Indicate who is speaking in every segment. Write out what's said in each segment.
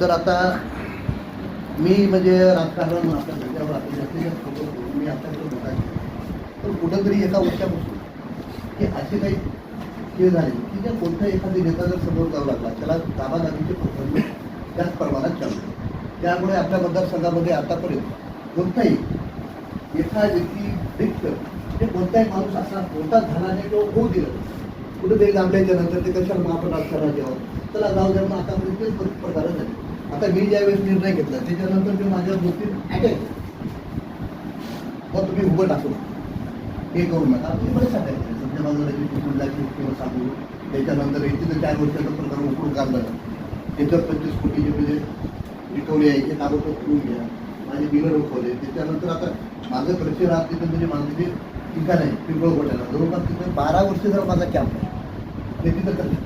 Speaker 1: तर आता मी म्हणजे राजकारण आता घरच्यावर आपण जास्तीत जास्त मी आतापर्यंत पण कुठंतरी एका वर्षापासून की असे काही खेळ झाले की ज्या कोणत्या एखादी नेता जर समोर जाऊ लागला त्याला दाबादाबीचे प्रकरण त्याच प्रमाणात चालू त्यामुळे आपल्या मतदारसंघामध्ये आतापर्यंत कोणताही एखादा व्यक्ती रिक्त म्हणजे कोणताही माणूस असा कोणताच झाला नाही किंवा होऊ दिलं कुठेतरी लांबल्याच्या नंतर ते कशाला मग आपण राजकारणात यावं त्याला जाऊ द्या मग आतापर्यंत तेच प्रकार झाले. आता मी ज्यावेळेस निर्णय घेतला त्याच्यानंतर ते माझ्या गोष्टीत अटॅक मग तुम्ही उभं टाकू हे करू नका तुम्ही बरेच सांगायचं. सध्या बाजूला कुठलाची किंवा सांगू. त्याच्यानंतर इथे तर चार वर्षाचं प्रकार उकळून काढलं. त्याच्यावर पंचवीस कोटीचे म्हणजे रिकवली आहे. हे ताबडतोब करून घ्या. माझे बिलं रोखवले त्याच्यानंतर आता माझं प्रश्न राहत तिथं म्हणजे माझं जे ठिकाण आहे पिंपळ कोट्याला जवळपास तिथं बारा वर्ष जर माझा कॅम्प आहे. ते तिथं करतात.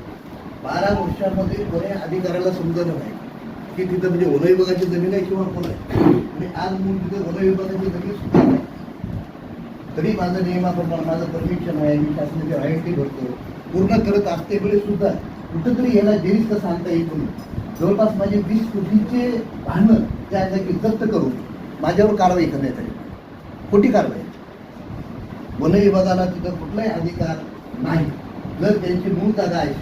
Speaker 1: बारा वर्षामध्ये कोणी अधिकाऱ्याला समजलं नाही. की तिथं म्हणजे वन विभागाची जमीन आहे किंवा कोण आहे? आणि आज मूळ तिथं वन विभागाची जमीन सुद्धा नाही. तरी माझं नियमाप्रमाणे माझं परमिशन आहे मी शासनाची रॉयल्टी भरतो. पूर्ण करत असते वेळेस सुद्धा कुठंतरी याला जेरीस का सांगता येईल नाही जवळपास माझे वीस कोटीचे भांडणं त्या जागी जप्त करून माझ्यावर कारवाई करण्यात आली. खोटी कारवाई. वन विभागाला तिथं कुठलाही अधिकार नाही. जर त्यांची मूळ जागा आहे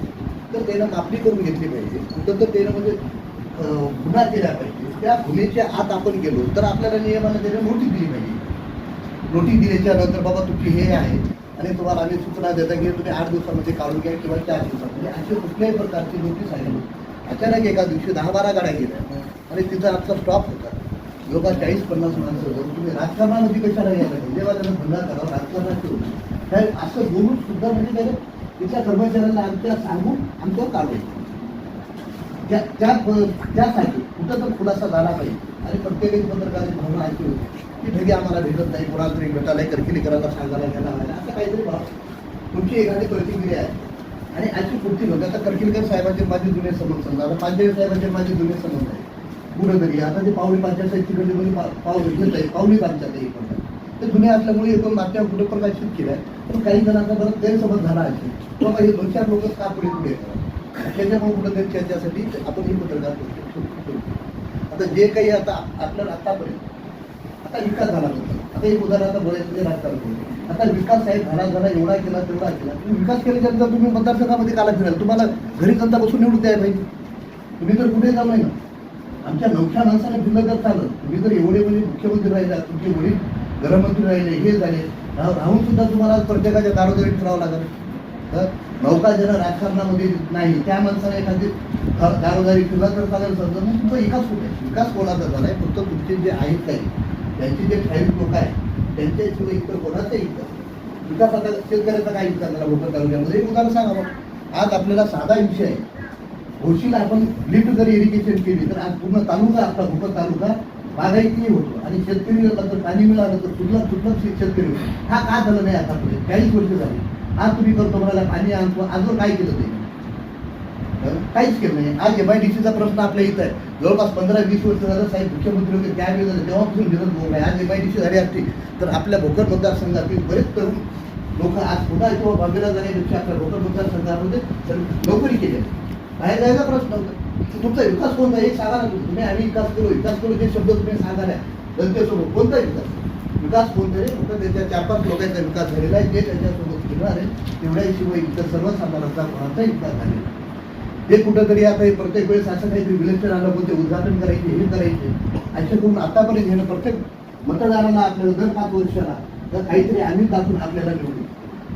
Speaker 1: तर त्यानं कापणी करून घेतली पाहिजे. कुठं तर त्यानं म्हणजे गुन्हा केला पाहिजे. त्या गुन्ह्याच्या आत आपण गेलो तर आपल्याला नियमाने त्याने नोटीस दिली पाहिजे. नोटीस दिल्याच्या नंतर बाबा तुमची हे आहे आणि तुम्हाला आम्ही सूचना देता की तुम्ही आठ दिवसामध्ये काढून घ्या किंवा चार दिवसामध्ये म्हणजे अशी कुठल्याही प्रकारची नोटीस आहे. अचानक एका दिवशी दहा बारा गाड्या गेल्या आणि तिथं आमचा स्टॉप होता लोका चाळीस पन्नास माणसं जाऊन तुम्ही राजकारणामध्ये कशाला यायला पाहिजे जेव्हा त्यांना गुन्हा करावा राजकारणात ठेवून असं बोलून सुद्धा म्हणजे त्याने तिथल्या कर्मचाऱ्यांना आमच्या सांगून आमच्यावर कारवाई त्या त्या त्यासाठी कुठं तर खुलासा झाला पाहिजे. आणि प्रत्येक पत्रकाराची भावना ऐकली होती की ढगे आम्हाला भेटत नाही कोणाला तरी भेटायला करकिलीकरांना सांगायला घ्यायला व्हायला असं काहीतरी भाव. तुमची एखादी प्रतिक्रिया आहे. आणि अशी पुढची लोक आता करकिलकर साहेबांचे माझे जुने संबंध समजा. आता पांढरे साहेबांचे माझे जुने संबंध आहे. कुठंतरी आता ते पावली पंचायत तिकडे कोणी पाऊल घेत आहे पावली पंचायत आहे पण ते जुने असल्यामुळे एकूण बातम्या कुठं प्रकाशित केल्या. पण काही जणांचा बरं गैरसमज झाला असेल बाबा हे दोन चार लोक का पुढे पुढे येतात? त्याच्यामुळे कुठं चर्चेसाठी आपण हे पत्रकार करू आता जे काही आता आपल्याला आतापर्यंत आता विकास झाला होता आता एक उदाहरण आता बरेच म्हणजे राजकारण आता विकास साहेब झाला झाला एवढा केला तेवढा केला. तुम्ही विकास केल्याच्या तुम्ही मतदारसंघामध्ये काला फिराल तुम्हाला घरी जनता बसून निवडून द्यायला पाहिजे. तुम्ही तर कुठे जाऊ नाही ना. आमच्या नवख्या माणसाने फिरलं तर चालत तुम्ही जर एवढे म्हणजे मुख्यमंत्री राहिला तुमचे वडील गृहमंत्री राहिले हे झाले. राहून सुद्धा तुम्हाला प्रत्येकाच्या दारोदारी फिरावं लागेल. तर नौका ज्यांना राजकारणामध्ये नाही. त्या माणसाने एखादी दा- दारोदारी फिरला तर चालेल समजा मग तुमचा विकास कुठे? आहे? विकास कोणाचा झालाय फक्त तुमचे जे आहेत काही त्यांचे जे ठराविक लोक आहेत त्यांच्याशिवाय इतर कोणाचा विकास विकास आता शेतकऱ्याचा काय विकास झाला? भोकर तालुक्यामध्ये? एक उदाहरण सांगा मग आज आपल्याला साधा विषय आहे. होशीला आपण लिफ्ट जरी इरिगेशन केली तर आज पूर्ण तालुका आपला भोकर तालुका बागायती होतो. आणि शेतकरी जर पाणी मिळालं तर सुद्धा सुद्धा शेतकरी होतो. हा का झालं नाही आतापर्यंत? चाळीस वर्ष झाली. आज तुम्ही करतो म्हणाला पाणी आणतो आजवर काय केलं ते? काहीच केलं नाही. आज एम आय डी सीचा प्रश्न आपल्या इथं आहे. जवळपास पंधरा वीस वर्ष झालं साहेब मुख्यमंत्री होते त्यावेळी झालं तेव्हापासून विरोध बोलला आहे आज एम आय डी सी झाली असती तर आपल्या भोकर मतदारसंघातील बरेच तरुण लोक आज पुन्हा किंवा बांबेला जाण्यापेक्षा आपल्या भोकर मतदारसंघामध्ये नोकरी केली बाहेर जायचा प्रश्न होता. तुमचा विकास कोणता हे सांगा ना तुम्ही. आम्ही विकास करू विकास करू जे शब्द तुम्ही सांगायला जनतेसोबत कोणता विकास? विकास कोणता आहे? फक्त त्याच्या चार पाच लोकांचा विकास झालेला आहे जे त्यांच्यासोबत फिरणार आहे तेवढ्याशिवाय इतर सर्वसाधारणचा कोणाचा विकास झालेला हे ते कुठंतरी आता हे प्रत्येक वेळेस असं काहीतरी विलक्षण आलं पण ते उद्घाटन करायचे हे करायचे असे करून आतापर्यंत घेणं प्रत्येक मतदारांना आपल्याला दर पाच वर्षाला तर काहीतरी आम्ही दाखवून आपल्याला निवडू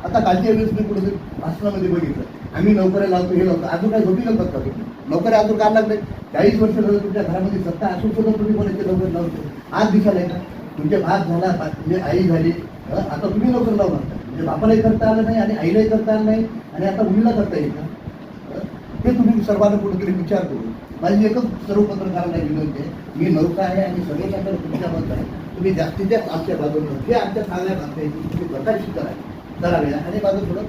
Speaker 1: आता कालच्या वेळेस मी कुठेतरी भाषणामध्ये बघितलं. आम्ही नोकऱ्या लावतो हे लावतो अजून काय झोपी लागतात का? तुम्ही नोकऱ्या अजून काय लागले. चाळीस वर्ष झालं तुमच्या घरामध्ये सत्ता असून सुद्धा तुम्ही कोणाचे नोकरी लावतो आज दिसायला का तुमचे भात झाला म्हणजे आई झाली. आता तुम्ही नोकरी लावणार. म्हणजे बापालाही करता आलं नाही आणि आईलाही करता आलं नाही आणि आता मुलीला करता येईल का हे तुम्ही सर्वांना कुठेतरी विचार करू माझी एकच सर्व पत्रकारांना विनंती आहे मी नौका आहे आणि सगळ्यांच्याकडे तुमच्या मत आहे. तुम्ही जास्तीत जास्त आमच्या बाजूला जे आमच्या चांगल्या बातम्या तुम्ही प्रकाशित करा. कराव्या आणि बाजू थोडं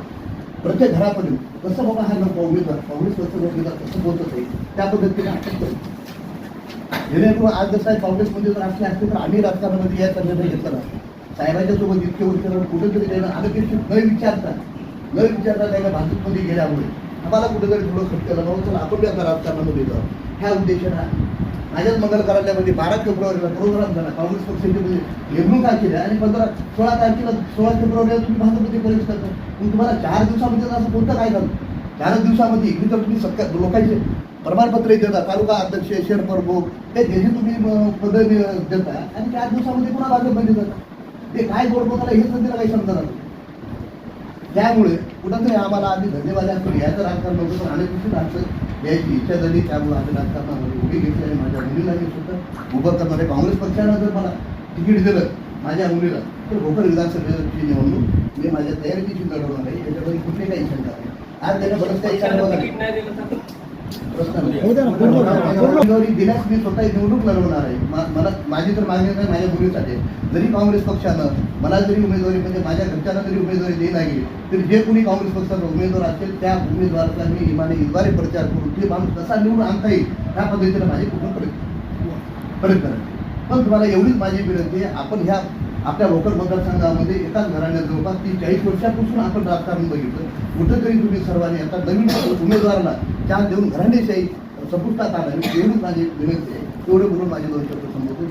Speaker 1: प्रत्येक घरापर्यंत कसं बाबा हा नको उमेदवार काँग्रेस कसं उमेदवार कसं बोलत आहे त्या पद्धतीने अटक करू. जेणेकरून आज जसं आहे काँग्रेसमध्ये जर असले असते तर आम्ही राजकारणामध्ये या निर्णय घेतला नसता. साहेबांच्या सोबत इतके वर्ष राहून कुठेतरी त्यानं अनपेक्षित न विचारता न विचारता त्याला भाजपमध्ये गेल्यामुळे आम्हाला कुठेतरी थोडं खटकं लागावं तर आपण बी आता राजकारणामध्ये जाऊ. ह्या उद्देशानं माझ्याच मंगल कार्यालयामध्ये बारा फेब्रुवारीला प्रोग्राम झाला काँग्रेस पक्षाचे म्हणजे नेमणूक काय केल्या आणि पंधरा सोळा तारखेला सोळा फेब्रुवारीला तुम्ही भाजपमध्ये प्रवेश करता. मग तुम्हाला चार दिवसामध्ये असं कोणतं काय झालं? चारच दिवसामध्ये इकडे तर तुम्ही सत्या लोकांचे प्रमाणपत्र देता तालुका अध्यक्ष शेअर प्रमुख हे ज्याची तुम्ही पद देता आणि चार दिवसामध्ये पुन्हा भाजपमध्ये जाता. ते काय गोड बोलायला हे सध्याला काही समजणार त्यामुळे कुठंतरी आम्हाला आम्ही धन्यवाद असतो. याचं राजकारण नव्हतं पण अनेक राजकारण यायची इच्छा झाली. त्यामुळे आम्ही राजकारणामध्ये उभी घेतली आणि माझ्या मुलीला मी सुद्धा उभं करणार काँग्रेस पक्षानं जर मला तिकीट दिलं माझ्या मुलीला तर भोकर विधानसभेची निवडणूक मी माझ्या तयारीची लढवणार आहे. याच्यामध्ये कुठली काही शंका नाही. आज त्याने बरंच काही दिल्यास मी स्वतः निवडणूक लढवणार आहे मला माझी तर मागणी नाही माझ्या मुलीसाठी आहे. जरी काँग्रेस पक्षानं मला जरी उमेदवारी म्हणजे माझ्या घरच्यांना जरी उमेदवारी दिली लागली तरी जे कोणी काँग्रेस पक्षाचा उमेदवार असेल त्या उमेदवाराचा मी इमाने इद्वारे प्रचार करून ते माणूस कसा निवडून आणता येईल त्या पद्धतीने माझे कुठून प्रयत्न प्रयत्न पण तुम्हाला एवढीच माझी विनंती आहे आपण ह्या आपल्या लोकल मतदारसंघामध्ये एकाच घराण्यात जवळपास तीन चाळीस वर्षापासून आपण राजकारण बघितलं. कुठंतरी तुम्ही सर्वांनी आता नवीन उमेदवाराला चार देऊन घराण्याशाही संपुष्टात आणावी एवढीच माझी विनंती आहे. एवढं बोलून माझे दोन शब्द संबोधून